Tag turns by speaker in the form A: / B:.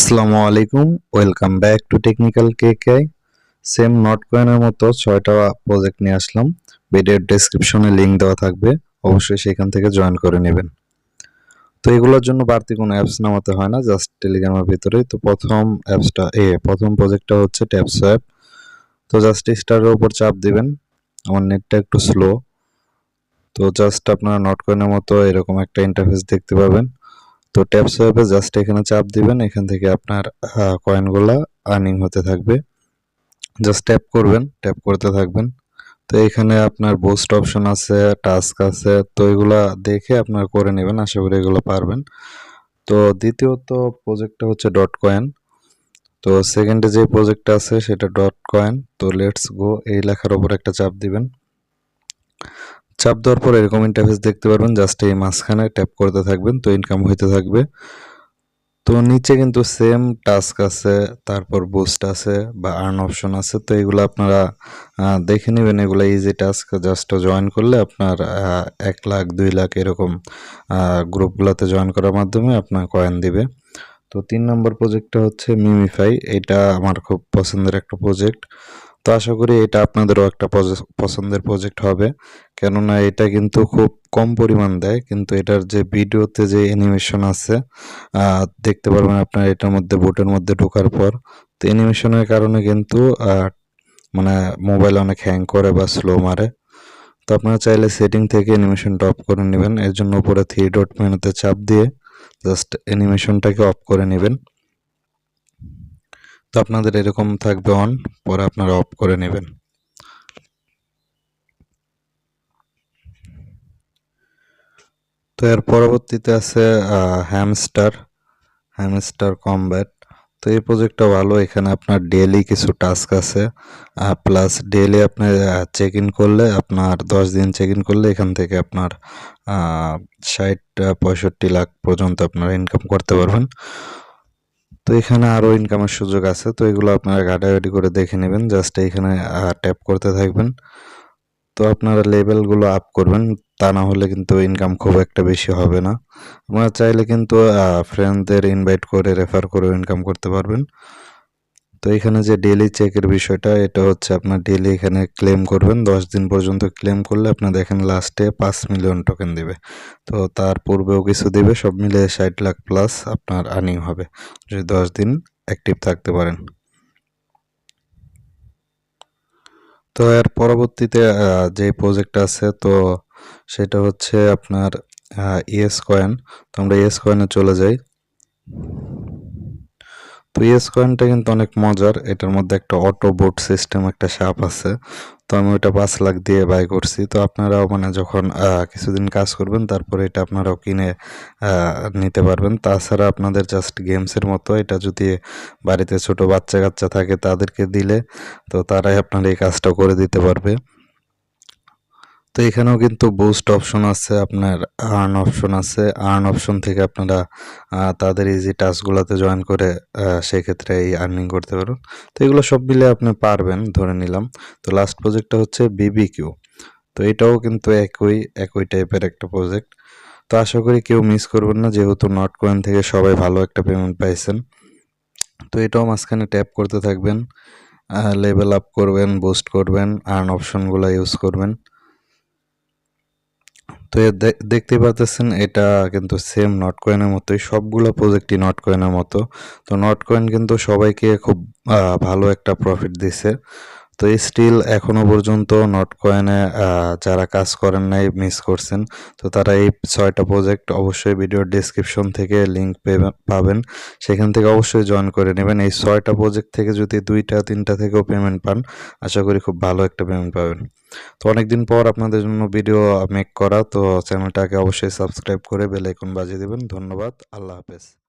A: আসসালামু আলাইকুম, welcome back to technical K K same নট কয়েনের মতো ছয়টা প্রজেক্ট নিয়ে আসলাম। ভিডিওর ডেসক্রিপশনে লিংক দেওয়া থাকবে, অবশ্যই সেখান থেকে জয়েন করে নেবেন। তো এগুলোর জন্য বাড়তি কোনো অ্যাপস নামাতে হয় না জাস্ট টেলিগ্রামের ভিতরেই। তো প্রথম অ্যাপসটা এ, প্রথম প্রজেক্টটা হচ্ছে ট্যাপস অ্যাপ তো জাস্ট স্টারের উপর চাপ দিবেন, আমার নেটটা একটু স্লো তো জাস্ট আপনারা নট কয়েনের মতো এরকম একটা ইন্টারফেস দেখতে পাবেন। তো ট্যাপ সোয়াপে জাস্ট এখানে চাপ দিবেন, এখান থেকে আপনার কয়েনগুলা আর্নিং হতে থাকবে। জাস্ট ট্যাপ করবেন ট্যাপ করতে থাকবেন। তো এখানে আপনার বুস্ট অপশন আছে টাস্ক আছে, তো এগুলা দেখে আপনার করে নেবেন, আশা করি এগুলো পারবেন। তো দ্বিতীয়ত প্রজেক্টটা হচ্ছে ডট কয়েন তো সেকেন্ডে যে প্রজেক্টটা আছে সেটা ডট কয়েন তো লেটস গো এই লেখার ওপর একটা চাপ দিবেন। চাপ দেওয়ার পর এরকম ইন্টারফেস দেখতে পারবেন জাস্ট এই মাঝখানে ট্যাপ করতে থাকবেন, তো ইনকাম হইতে থাকবে। তো নিচে কিন্তু সেম টাস্ক আছে, তারপর বুস্ট আছে বা আর্ন অপশন আছে, তো এগুলো আপনারা দেখে নেবেন। এগুলো ইজি টাস্ক জাস্ট জয়েন করলে আপনার এক লাখ, দুই লাখ এরকম গ্রুপগুলোতে জয়েন করার মাধ্যমে আপনার কয়েন দিবে। তো তিন নম্বর প্রজেক্টটা হচ্ছে মিমিফাই এটা আমার খুব পছন্দের একটা প্রজেক্ট তো আশা করি এটা আপনাদেরও একটা পছন্দের প্রজেক্ট হবে। কেননা এটা কিন্তু খুব কম পরিমাণ দেয়, কিন্তু এটার যে ভিডিওতে যে অ্যানিমেশন আছে দেখতে পারবেন আপনার এটার মধ্যে বোটের মধ্যে ঢোকার পর। তো অ্যানিমেশনের কারণে কিন্তু মানে মোবাইল অনেক হ্যাং করে বা স্লো মারে। তো আপনারা চাইলে সেটিং থেকে অ্যানিমেশনটা অফ করে নেবেন। এর জন্য উপরে থ্রি ডট মেনুতে চাপ দিয়ে জাস্ট অ্যানিমেশনটাকে অফ করে নেবেন। তো আপনাদের এরকম থাকবে অন পরে আপনারা অফ করে নেবেন। তো এর পরবর্তীতে আছে হ্যামস্টার হ্যামস্টার কমব্যাট তো এই প্রজেক্টটা ভালো, এখানে আপনার ডেলি কিছু টাস্ক আছে। প্লাস ডেলি আপনি চেক ইন করলে, আপনার দশ দিন চেক ইন করলে এখান থেকে আপনার ষাট, পঁয়ষট্টি লাখ পর্যন্ত আপনারা ইনকাম করতে পারবেন। তো এখানে আরও ইনকামের সুযোগ আছে, তো এগুলো আপনারা ঘাটাঘাটি করে দেখে নেবেন। জাস্ট এখানে ট্যাপ করতে থাকবেন। তো আপনারা লেভেলগুলো আপ করবেন, তা না হলে কিন্তু ইনকাম খুব একটা বেশি হবে না। আপনারা চাইলে কিন্তু ফ্রেন্ডদের ইনভাইট করে রেফার করে ইনকাম করতে পারবেন। তো এখানে যে ডেলি চেকের বিষয়টা, এটা হচ্ছে আপনার ডেলি এখানে ক্লেম করবেন। দশ দিন পর্যন্ত ক্লেম করলে আপনার দেখেন লাস্টে পাঁচ মিলিয়ন টোকেন দেবে। তো তার পূর্বেও কিছু দেবে, সব মিলে ষাট লাখ প্লাস আপনার আর্নিং হবে। যদি দশ দিন অ্যাক্টিভ থাকতে পারেন। তো এর পরবর্তীতে যে প্রজেক্ট আছে, তো সেটা হচ্ছে আপনার ইএস কয়েন তো আমরা ইএস কয়েনে চলে যাই। তো ইয়েস কয়েনটা কিন্তু অনেক মজার। এটার মধ্যে একটা অটো বোট সিস্টেম একটা সাপ আছে। তো আমি ওইটা পাঁচ লাখ দিয়ে বাই করছি। তো আপনারাও মানে যখন কিছুদিন কাজ করবেন, তারপরে এটা আপনারাও কিনে নিতে পারবেন। তাছাড়া আপনাদের জাস্ট গেমসের মতো। এটা যদি বাড়িতে ছোট বাচ্চা কাচ্চা থাকে তাদেরকে দিলে, তো তারাই আপনার এই কাজটা করে দিতে পারবে। তো এখানেও কিন্তু বুস্ট অপশন আছে, আপনার আর্ন অপশন আছে। আর্ন অপশন থেকে আপনারা তাদের ইজি টাস্কগুলোতে জয়েন করে সেক্ষেত্রে এই আর্নিং করতে পারবেন তো এগুলো সব মিলে আপনি পারবেন, ধরে নিলাম। তো লাস্ট প্রজেক্টটা হচ্ছে বিবি কিউ তো এটাও কিন্তু একই একই টাইপের একটা প্রজেক্ট তো আশা করি কেউ মিস করবেন না, যেহেতু নট কয়েন থেকে সবাই ভালো একটা পেমেন্ট পাইছেন। তো এটাও মাঝখানে ট্যাপ করতে থাকবেন লেভেল আপ করবেন বুস্ট করবেন আর্ন অপশনগুলো ইউজ করবেন। তো দেখতে পাচ্ছেন এটা কিন্তু সেম নট কয়েনের মতোই, সবগুলো প্রজেক্টই নট কয়েনের মতো। তো নট কয়েন কিন্তু সবাইকে খুব ভালো একটা প্রফিট দিছে। তো স্টিল এখনও পর্যন্ত নট কয়েনে যারা কাজ করেন নাই মিস করছেন, তো তারা এই ছয়টা প্রজেক্ট অবশ্যই ভিডিওর ডিসক্রিপশন থেকে লিঙ্ক পাবেন। সেখান থেকে অবশ্যই জয়েন করে নেবেন। এই ছয়টা প্রজেক্ট থেকে যদি দুইটা, তিনটা থেকেও পেমেন্ট পান, আশা করি খুব ভালো একটা পেমেন্ট পাবেন। তো অনেকদিন পর আপনাদের জন্য ভিডিও মেক করা, তো চ্যানেলটাকে অবশ্যই সাবস্ক্রাইব করে বেল আইকন বাজিয়ে দেবেন। ধন্যবাদ। আল্লাহ হাফেজ।